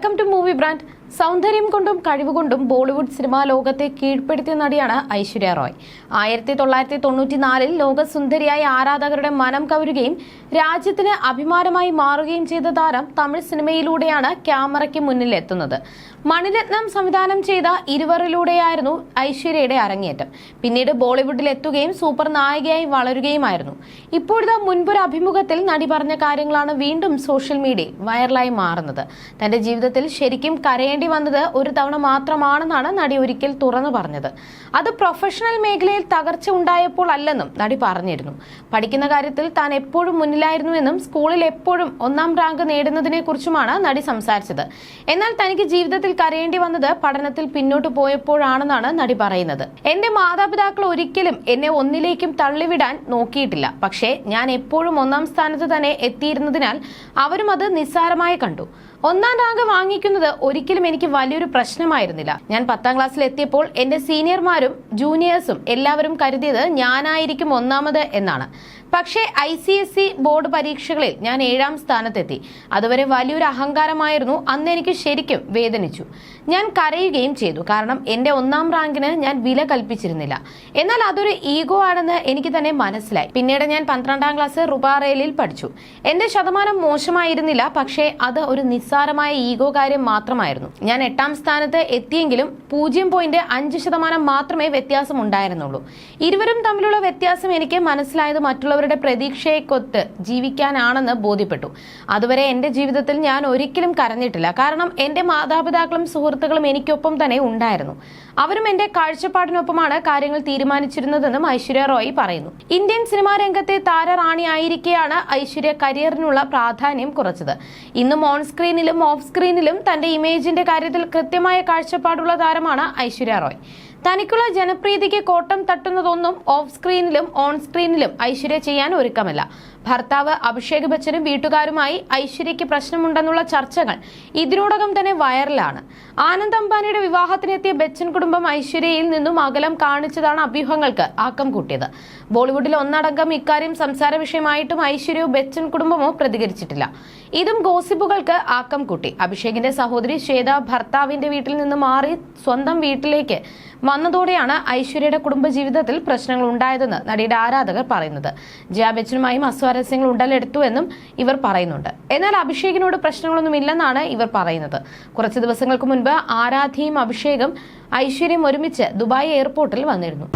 Welcome to movie brand സൗന്ദര്യം കൊണ്ടും കഴിവുകൊണ്ടും Bollywood cinema ലോകത്തെ കീഴ്പ്പെടുത്തിയ നടിയാണ് ഐശ്വര്യ റോയ്. ആയിരത്തി തൊള്ളായിരത്തി തൊണ്ണൂറ്റിനാലിൽ ലോകസുന്ദരിയായി ആരാധകരുടെ മനം കവരുകയും രാജ്യത്തിന് അഭിമാനമായി മാറുകയും ചെയ്ത താരം തമിഴ് സിനിമയിലൂടെയാണ് ക്യാമറയ്ക്ക് മുന്നിലെത്തുന്നത് മണിരത്നം സംവിധാനം ചെയ്ത ഇരുവറിലൂടെയായിരുന്നു ഐശ്വര്യയുടെ അരങ്ങേറ്റം. പിന്നീട് ബോളിവുഡിൽ എത്തുകയും സൂപ്പർ നായികയായി വളരുകയുമായിരുന്നു. ഇപ്പോഴത്തെ മുൻപൊരു അഭിമുഖത്തിൽ നടി പറഞ്ഞ കാര്യങ്ങളാണ് വീണ്ടും സോഷ്യൽ മീഡിയയിൽ വൈറലായി മാറുന്നത്. തന്റെ ജീവിതത്തിൽ ശരിക്കും കരയേണ്ടി വന്നത് ഒരു തവണ മാത്രമാണെന്നാണ് നടി ഒരിക്കൽ തുറന്നു പറഞ്ഞത്. അത് പ്രൊഫഷണൽ മേഖലയിൽ തകർച്ച ഉണ്ടായപ്പോൾ അല്ലെന്നും നടി പറഞ്ഞിരുന്നു. പഠിക്കുന്ന കാര്യത്തിൽ താൻ എപ്പോഴും മുന്നിലായിരുന്നുവെന്നും സ്കൂളിൽ എപ്പോഴും ഒന്നാം റാങ്ക് നേടുന്നതിനെ കുറിച്ചുമാണ് നടി സംസാരിച്ചത്. എന്നാൽ തനിക്ക് ജീവിതത്തിൽ കരയേണ്ടി വന്നത് പഠനത്തിൽ പിന്നോട്ട് പോയപ്പോഴാണെന്നാണ് നടി പറയുന്നത്. എന്റെ മാതാപിതാക്കൾ ഒരിക്കലും എന്നെ ഒന്നിലേക്കും തള്ളിവിടാൻ നോക്കിയിട്ടില്ല. പക്ഷേ ഞാൻ എപ്പോഴും ഒന്നാം സ്ഥാനത്ത് തന്നെ എത്തിയിരുന്നതിനാൽ അവരും അത് നിസ്സാരമായി കണ്ടു. ഒന്നാം റാങ്ക് വാങ്ങിക്കുന്നത് ഒരിക്കലും എനിക്ക് വലിയൊരു പ്രശ്നമായിരുന്നില്ല. ഞാൻ പത്താം ക്ലാസ്സിൽ എത്തിയപ്പോൾ എന്റെ സീനിയർമാരും ജൂനിയേഴ്സും എല്ലാവരും കരുതിയത് ഞാനായിരിക്കും ഒന്നാമത് എന്നാണ്. പക്ഷേ I C S C board പരീക്ഷകളിൽ ഞാൻ ഏഴാം സ്ഥാനത്തെത്തി. അതുവരെ വലിയൊരു അഹങ്കാരമായിരുന്നു. അന്ന് എനിക്ക് ശരിക്കും വേദനിച്ചു. ഞാൻ കരയുകയും ചെയ്തു. കാരണം എന്റെ ഒന്നാം റാങ്കിന് ഞാൻ വില കൽപ്പിച്ചിരുന്നില്ല. എന്നാൽ അതൊരു ഈഗോ ആണെന്ന് എനിക്ക് തന്നെ മനസ്സിലായി. പിന്നീട് ഞാൻ പന്ത്രണ്ടാം ക്ലാസ് റുബാറേലിൽ പഠിച്ചു. എന്റെ ശതമാനം മോശമായിരുന്നില്ല. പക്ഷേ അത് ഒരു നിസ്സാരമായ ഈഗോ കാര്യം മാത്രമായിരുന്നു. ഞാൻ എട്ടാം സ്ഥാനത്ത് എത്തിയെങ്കിലും പൂജ്യം പോയിന്റ് അഞ്ച് ശതമാനം മാത്രമേ വ്യത്യാസം ഉണ്ടായിരുന്നുള്ളൂ. ഇരുവരും തമ്മിലുള്ള വ്യത്യാസം എനിക്ക് മനസ്സിലായത് മറ്റുള്ളവരുടെ പ്രതീക്ഷയെക്കൊത്ത് ജീവിക്കാനാണെന്ന് ബോധ്യപ്പെട്ടു. അതുവരെ എന്റെ ജീവിതത്തിൽ ഞാൻ ഒരിക്കലും കരഞ്ഞിട്ടില്ല. കാരണം എന്റെ മാതാപിതാക്കളും സുഹൃത്തുക്കളും എനിക്കൊപ്പം തന്നെ ഉണ്ടായിരുന്നു. അവരും എന്റെ കാഴ്ചപ്പാടിനൊപ്പമാണ് കാര്യങ്ങൾ തീരുമാനിച്ചിരുന്നതെന്നും ഐശ്വര്യ റോയ് പറയുന്നു. ഇന്ത്യൻ സിനിമാ രംഗത്തെ താരറാണി ആയിരിക്കെയാണ് ഐശ്വര്യ കരിയറിനുള്ള പ്രാധാന്യം കുറച്ചത്. ഇന്നും ഓൺ സ്ക്രീനിലും ഓഫ് സ്ക്രീനിലും തന്റെ ഇമേജിന്റെ കാര്യത്തിൽ കൃത്യമായ കാഴ്ചപ്പാടുള്ള താരമാണ് ഐശ്വര്യ റോയ്. തനിക്കുള്ള ജനപ്രീതിക്ക് കോട്ടം തട്ടുന്നതൊന്നും ഓഫ് സ്ക്രീനിലും ഓൺ സ്ക്രീനിലും ഐശ്വര്യ ചെയ്യാൻ ഒരുക്കമല്ല. ഭർത്താവ് അഭിഷേക് ബച്ചനും വീട്ടുകാരുമായി ഐശ്വര്യയ്ക്ക് പ്രശ്നമുണ്ടെന്നുള്ള ചർച്ചകൾ ഇതിനോടകം തന്നെ വൈറലാണ്. ആനന്ദ് അംബാനിയുടെ വിവാഹത്തിനെത്തിയ ബച്ചൻ കുടുംബം ഐശ്വര്യയിൽ നിന്നും അകലം കാണിച്ചതാണ് അഭ്യൂഹങ്ങൾക്ക് ആക്കം കൂട്ടിയത്. ബോളിവുഡിൽ ഒന്നടങ്കം ഇക്കാര്യം സംസാര വിഷയമായിട്ടും ഐശ്വര്യവും ബച്ചൻ കുടുംബമോ പ്രതികരിച്ചിട്ടില്ല. ഇതും ഗോസിപ്പുകൾക്ക് ആക്കം കൂട്ടി. അഭിഷേകിന്റെ സഹോദരി ശ്വേത ഭർത്താവിന്റെ വീട്ടിൽ നിന്ന് മാറി സ്വന്തം വീട്ടിലേക്ക് വന്നതോടെയാണ് ഐശ്വര്യയുടെ കുടുംബജീവിതത്തിൽ പ്രശ്നങ്ങൾ ഉണ്ടായതെന്ന് നടിയുടെ ആരാധകർ പറയുന്നത്. ജയ ബച്ചനുമായും അസ്വാരസ്യങ്ങൾ ഉടലെടുത്തുവെന്നും ഇവർ പറയുന്നുണ്ട്. എന്നാൽ അഭിഷേകിനോട് പ്രശ്നങ്ങളൊന്നും ഇല്ലെന്നാണ് ഇവർ പറയുന്നത്. കുറച്ച് ദിവസങ്ങൾക്ക് മുൻപ് ആരാധ്യയും അഭിഷേകും ഐശ്വര്യം ഒരുമിച്ച് ദുബായ് എയർപോർട്ടിൽ വന്നിരുന്നു.